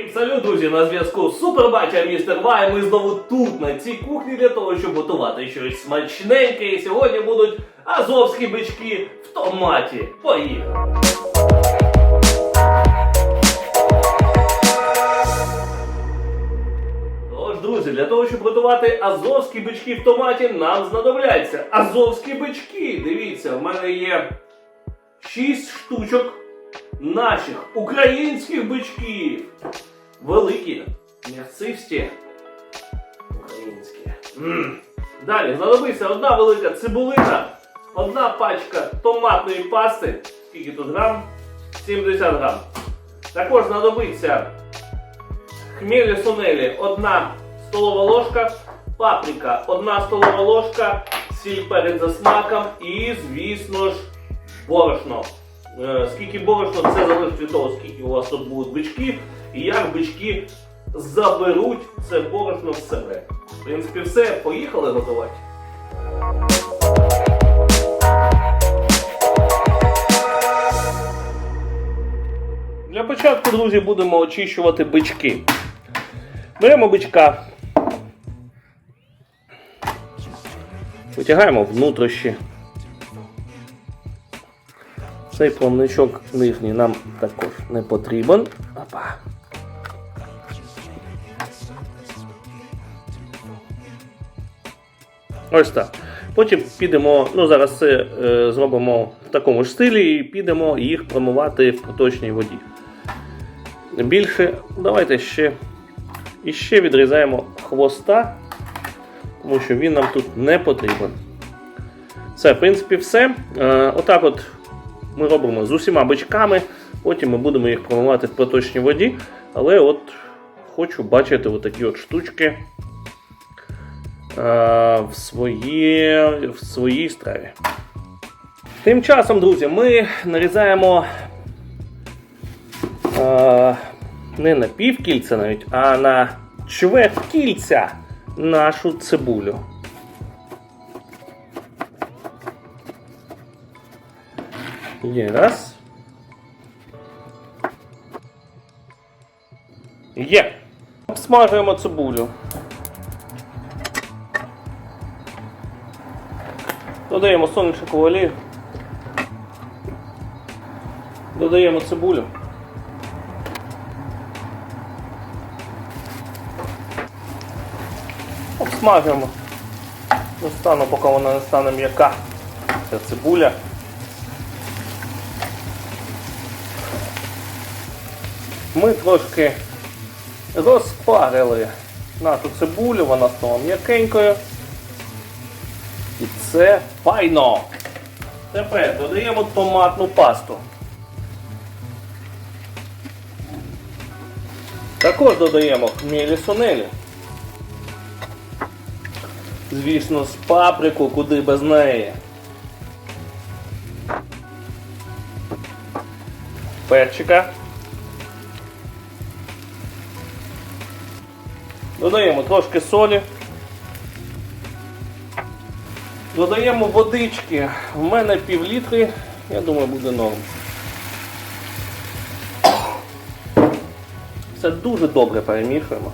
Всім салют, друзі! На зв'язку Супербача Містер Вай. Ми знову тут, на цій кухні, для того, щоб готувати щось смачненьке. І сьогодні будуть азовські бички в томаті. Поїхали! Друзі, для того, щоб готувати азовські бички в томаті, нам знадобляться азовські бички. Дивіться, в мене є 6 штучок наших українських бичків. Великі, м'ясисті, українські. М. Далі знадобиться одна велика цибулина, одна пачка томатної пасти. Скільки тут грам? 70 грам. Також знадобиться хмелі сунелі, одна столова ложка, паприка, одна столова ложка, сіль перець за смаком і, звісно ж, борошно. Е, Скільки борошна, це залежить від того, скільки у вас тут будуть бички, і як бички заберуть це борошно в себе. В принципі, все, поїхали готувати. Для початку, друзі, будемо очищувати бички. Беремо бичка. Витягаємо внутрішні. Цей плавничок нижній нам також не потрібен. Опа. Ось так. Потім підемо, ну зараз це е, зробимо в такому ж стилі і підемо їх промивати в проточній воді. Більше давайте ще і ще відрізаємо хвоста, тому що він нам тут не потрібен. Це, в принципі, все. Е, отак от ми робимо з усіма бичками, потім ми будемо їх промивати в проточній воді. Але от хочу бачити отакі от штучки е, в, своє, в своїй страві. Тим часом, друзі, ми нарізаємо е, не на півкільця навіть, а на чверть кільця нашу цибулю. Є раз. Є. Обсмажуємо цибулю. Додаємо соняшникову олію. Додаємо цибулю. Обсмажуємо. До стану, поки вона не стане м'яка. Ця цибуля. Ми трошки розпарили нашу цибулю, вона стала м'якенькою. І це файно. Тепер додаємо томатну пасту. Також додаємо хмілі сунелі. Звісно, з паприку, куди без неї. Перчика. Додаємо трошки солі. Додаємо водички. У мене пів літри, я думаю, буде норм. Все дуже добре перемішуємо.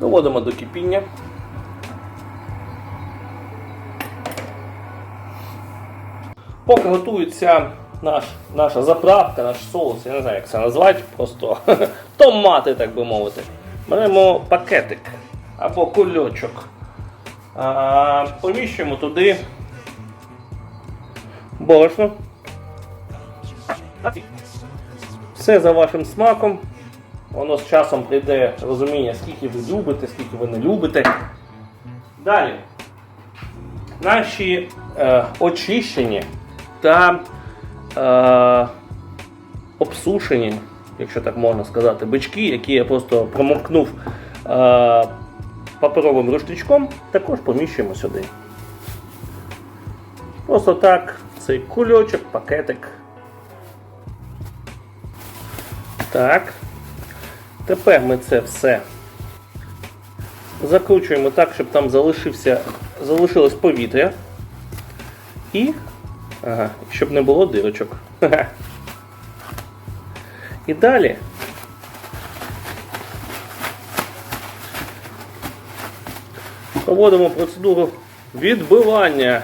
Доводимо до кипіння. Поки готується наш, наша заправка, наш соус, я не знаю, як це назвати, просто томати, так би мовити. Беремо пакетик або кульочок. А, поміщуємо туди борошно. Все за вашим смаком. Воно з часом прийде розуміння, скільки ви любите, скільки ви не любите. Далі. Наші е, очищені та е, обсушені, якщо так можна сказати, бички, які я просто промокнув е, паперовим рушничком, також поміщуємо сюди. Просто так, цей кульочок, пакетик. Так. Тепер ми це все закручуємо так, щоб там залишився, залишилось повітря. І Ага, щоб не було дирочок. І далі. Проводимо процедуру відбивання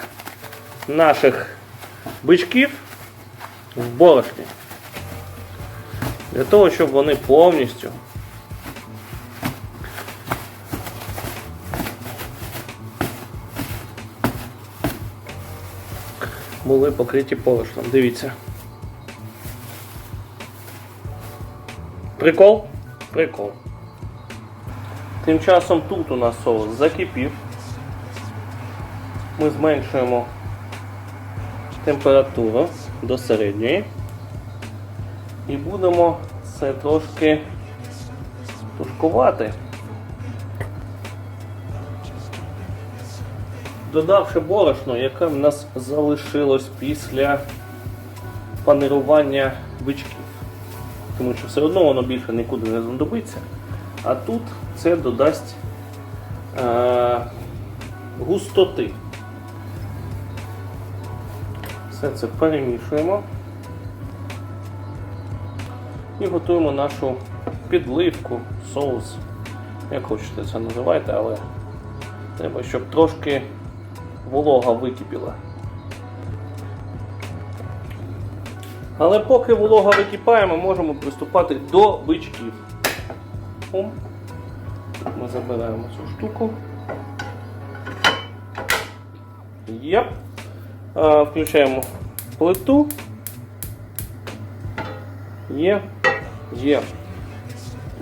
наших бичків в борошні. Для того, щоб вони повністю були покриті порошном. Дивіться. Прикол? Прикол. Тим часом тут у нас соус закипів. Ми зменшуємо температуру до середньої. І будемо це трошки тушкувати. Додавши борошно, яке в нас залишилось після панирування бичків. Тому що все одно воно більше нікуди не знадобиться. А тут це додасть е, густоти. Все це перемішуємо і готуємо нашу підливку, соус. Як хочете це називайте, але треба, щоб трошки волога википіла. Але поки волога википає, ми можемо приступати до бичків. Ом. Ми забираємо цю штуку. Єп. А, Включаємо плиту. Є. Є.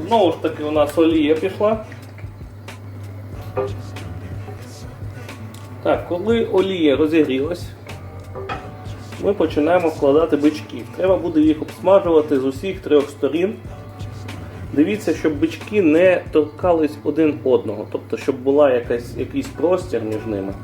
Знову ж таки у нас олія пішла. Так, коли олія розігрілась, ми починаємо вкладати бички. Треба буде їх обсмажувати з усіх трьох сторін. Дивіться, щоб бички не торкались один одного, тобто, щоб була якась, якийсь простір між ними.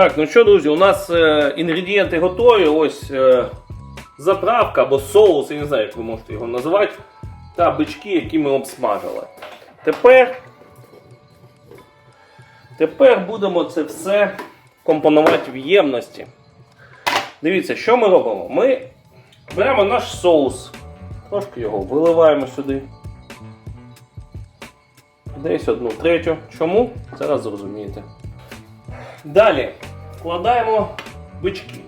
Так, ну що, друзі, у нас е, інгредієнти готові. Ось е, заправка або соус, я не знаю, як ви можете його називати. Та бички, які ми обсмажили. Тепер, тепер будемо це все компонувати в ємності. Дивіться, що ми робимо? Ми беремо наш соус, трошки його виливаємо сюди. Десь одну третю. Чому? Зараз зрозумієте. Далі вкладаємо бички.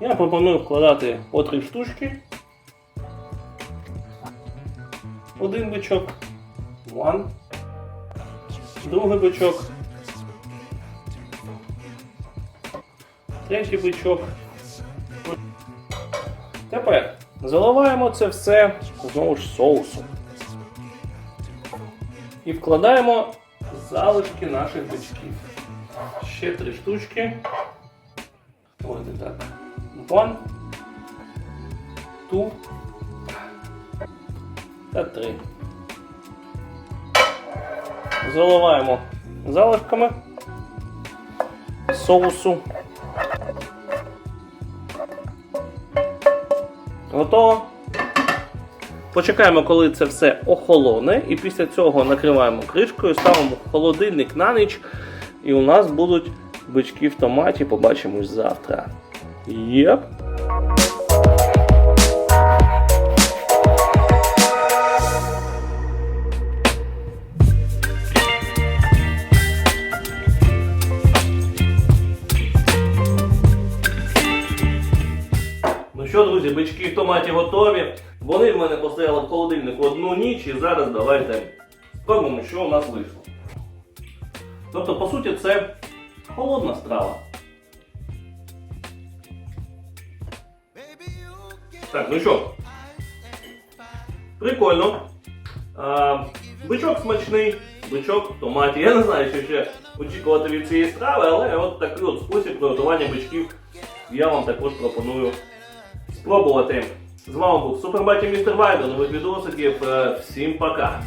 Я пропоную вкладати по три штучки. Один бичок. One. Другий бичок. Третій бичок. Тепер заливаємо це все знову ж соусом. І вкладаємо залишки наших бичків. Ще три штучки. Ось так. One, two та три. Заливаємо залишками соусу. Готово. Почекаємо, коли це все охолоне, і після цього накриваємо кришкою, ставимо в холодильник на ніч, і у нас будуть бички в томаті. Побачимось завтра. Єп! Ну що, друзі, бички в томаті готові. Вони в мене постояли в холодильнику одну ніч і зараз давайте спробуємо, що у нас вийшло. Тобто, по суті, це холодна страва. Так, ну що? Прикольно. А, бичок смачний, бичок в томаті. Я не знаю, що ще очікувати від цієї страви, але от такий от спосіб приготування бичків я вам також пропоную спробувати. З вами був Супербатя Містер Вайдер. Нових відосиків. Е, Всім пока.